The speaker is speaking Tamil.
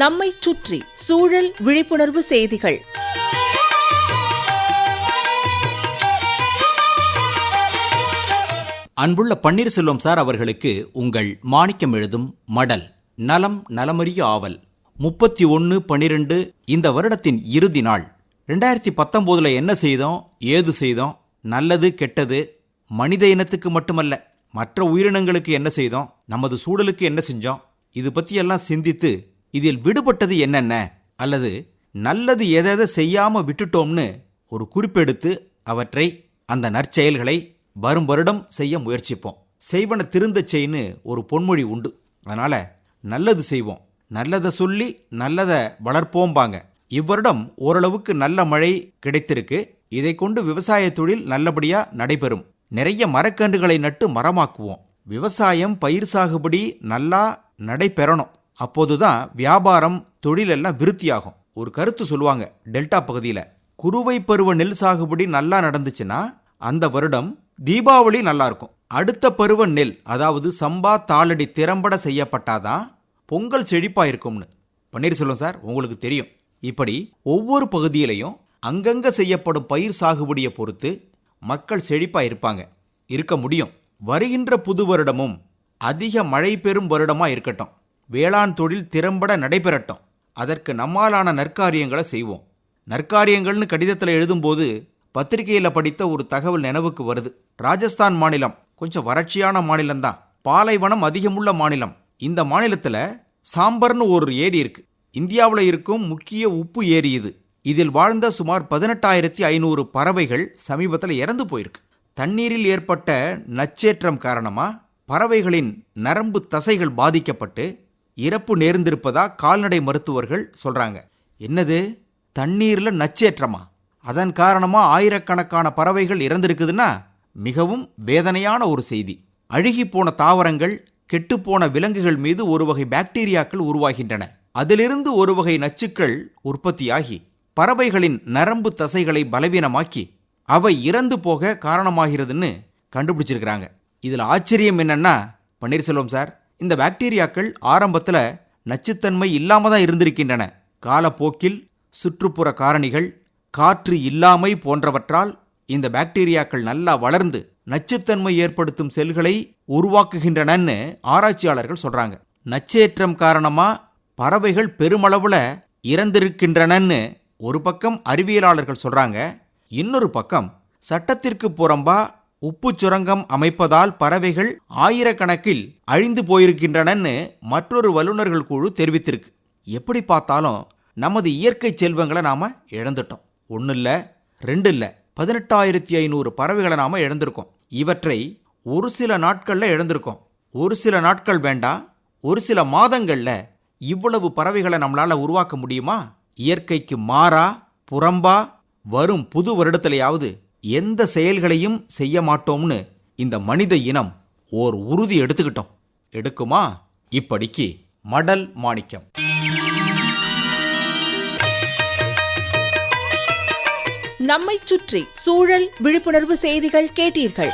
நம்மைச் சுற்றி சூழல் விழிப்புணர்வு செய்திகள். அன்புள்ள பன்னீர்செல்வம் சார் அவர்களுக்கு உங்கள் மாணிக்கம் எழுதும் மடல் நலம் நலமறிய ஆவல். முப்பத்தி ஒன்று பன்னிரெண்டு இந்த வருடத்தின் இறுதி நாள். ரெண்டாயிரத்தி பத்தொம்போதில் என்ன செய்தோம்? ஏது செய்தோம்? நல்லது கெட்டது மனித இனத்துக்கு மட்டுமல்ல மற்ற உயிரினங்களுக்கு என்ன செய்தோம்? நமது சூழலுக்கு என்ன செஞ்சோம்? இது பற்றியெல்லாம் சிந்தித்து இதில் விடுபட்டது என்னென்ன? அல்லது நல்லது எதை செய்யாமல் விட்டுட்டோம்னு ஒரு குறிப்பெடுத்து அவற்றை அந்த நற்செயல்களை வரும் வருடம் செய்ய முயற்சிப்போம். செய்வன திருந்த செய்ன்னு ஒரு பொன்மொழி உண்டு. அதனால் நல்லது செய்வோம். நல்லதை சொல்லி நல்லதை வளர்ப்போம்பாங்க. இவ்வருடம் ஓரளவுக்கு நல்ல மழை கிடைத்திருக்கு. இதை கொண்டு விவசாய தொழில் நல்லபடியாக நடைபெறும். நிறைய மரக்கன்றுகளை நட்டு மரமாக்குவோம். விவசாயம் பயிர் சாகுபடி நல்லா நடைபெறணும். அப்போதுதான் வியாபாரம் தொழில் எல்லாம் விருத்தியாகும். ஒரு கருத்து சொல்லுவாங்க டெல்டா பகுதியில். குறுவை பருவ நெல் சாகுபடி நல்லா நடந்துச்சுன்னா அந்த வருடம் தீபாவளி நல்லா இருக்கும். அடுத்த பருவ நெல் அதாவது சம்பா தாளடி திறம்பட செய்யப்பட்டாதான் பொங்கல் செழிப்பா இருக்கும்னு. பன்னீர்செல்வம் சார் உங்களுக்கு தெரியும். இப்படி ஒவ்வொரு பகுதியிலையும் அங்கங்க செய்யப்படும் பயிர் சாகுபடியை பொறுத்து மக்கள் செழிப்பா இருப்பாங்க. இருக்க முடியும். வருகின்ற புது வருடமும் அதிக மழை பெறும் வருடமா இருக்கட்டும். வேளாண் தொழில் திறம்பட நடைபெறட்டும். அதற்கு நம்மாலான நற்காரியங்களை செய்வோம். நற்காரியங்கள்னு கடிதத்தில் எழுதும்போது பத்திரிகையில் படித்த ஒரு தகவல் நினைவுக்கு வருது. ராஜஸ்தான் மாநிலம் கொஞ்சம் வறட்சியான மாநிலம்தான். பாலைவனம் அதிகமுள்ள மாநிலம். இந்த மாநிலத்தில் சாம்பர்னு ஒரு ஏரி இருக்கு. இந்தியாவில் இருக்கும் முக்கிய உப்பு ஏரி இது. இதில் வாழ்ந்த சுமார் பதினெட்டாயிரத்தி ஐநூறு பறவைகள் சமீபத்தில் இறந்து போயிருக்கு. தண்ணீரில் ஏற்பட்ட நச்சேற்றம் காரணமாக பறவைகளின் நரம்பு தசைகள் பாதிக்கப்பட்டு இறப்பு நேர்ந்திருப்பதா கால்நடை மருத்துவர்கள் சொல்றாங்க. என்னது? தண்ணீர்ல நச்சேற்றமா? அதன் காரணமா ஆயிரக்கணக்கான பறவைகள் இறந்திருக்குதுன்னா? மிகவும் வேதனையான ஒரு செய்தி. அழுகி போன தாவரங்கள் கெட்டுப்போன விலங்குகள் மீது ஒரு வகை பாக்டீரியாக்கள் உருவாகின்றன. அதிலிருந்து ஒரு வகை நச்சுக்கள் உற்பத்தியாகி பறவைகளின் நரம்பு தசைகளை பலவீனமாக்கி அவை இறந்து போக காரணமாகிறதுன்னு கண்டுபிடிச்சிருக்கிறாங்க. இதில் ஆச்சரியம் என்னன்னா பன்னீர்செல்வம் சார் இந்த பாக்டீரியாக்கள் ஆரம்பத்தில் நச்சுத்தன்மை இல்லாமல் தான் இருந்திருக்கின்றன. காலப்போக்கில் சுற்றுப்புற காரணிகள் காற்று இல்லாமை போன்றவற்றால் இந்த பாக்டீரியாக்கள் நல்லா வளர்ந்து நச்சுத்தன்மை ஏற்படுத்தும் செல்களை உருவாக்குகின்றனன்னு ஆராய்ச்சியாளர்கள் சொல்றாங்க. நச்சேற்றம் காரணமா பறவைகள் பெருமளவுல இறந்திருக்கின்றனன்னு ஒரு பக்கம் அறிவியலாளர்கள் சொல்றாங்க. இன்னொரு பக்கம் சட்டத்திற்கு புறம்பா உப்பு சுரங்கம் அமைப்பதால் பறவைகள் ஆயிரக்கணக்கில் அழிந்து போயிருக்கின்றனன்னு மற்றொரு வல்லுநர்கள் குழு தெரிவித்திருக்கு. எப்படி பார்த்தாலும் நமது இயற்கை செல்வங்களை நாம இழந்துட்டோம். ஒன்றும் இல்லை ரெண்டு இல்லை பதினெட்டாயிரத்தி ஐநூறு பறவைகளை நாம் இழந்திருக்கோம். இவற்றை ஒரு சில நாட்களில் இழந்திருக்கோம். ஒரு சில நாட்கள் வேண்டாம் ஒரு சில மாதங்கள்ல இவ்வளவு பறவைகளை நம்மளால் உருவாக்க முடியுமா? இயற்கைக்கு மாறா புறம்பா வரும் புது வருடத்திலேயாவது எந்த செயல்களையும் செய்ய மாட்டோம்னு இந்த மனித இனம் ஓர் உறுதி எடுத்துக்கிட்டோம். எடுக்குமா? இப்படிக்கு மடல் மாணிக்கம். நம்மை சுற்றி சூழல் விழிப்புணர்வு செய்திகள் கேட்டீர்கள்.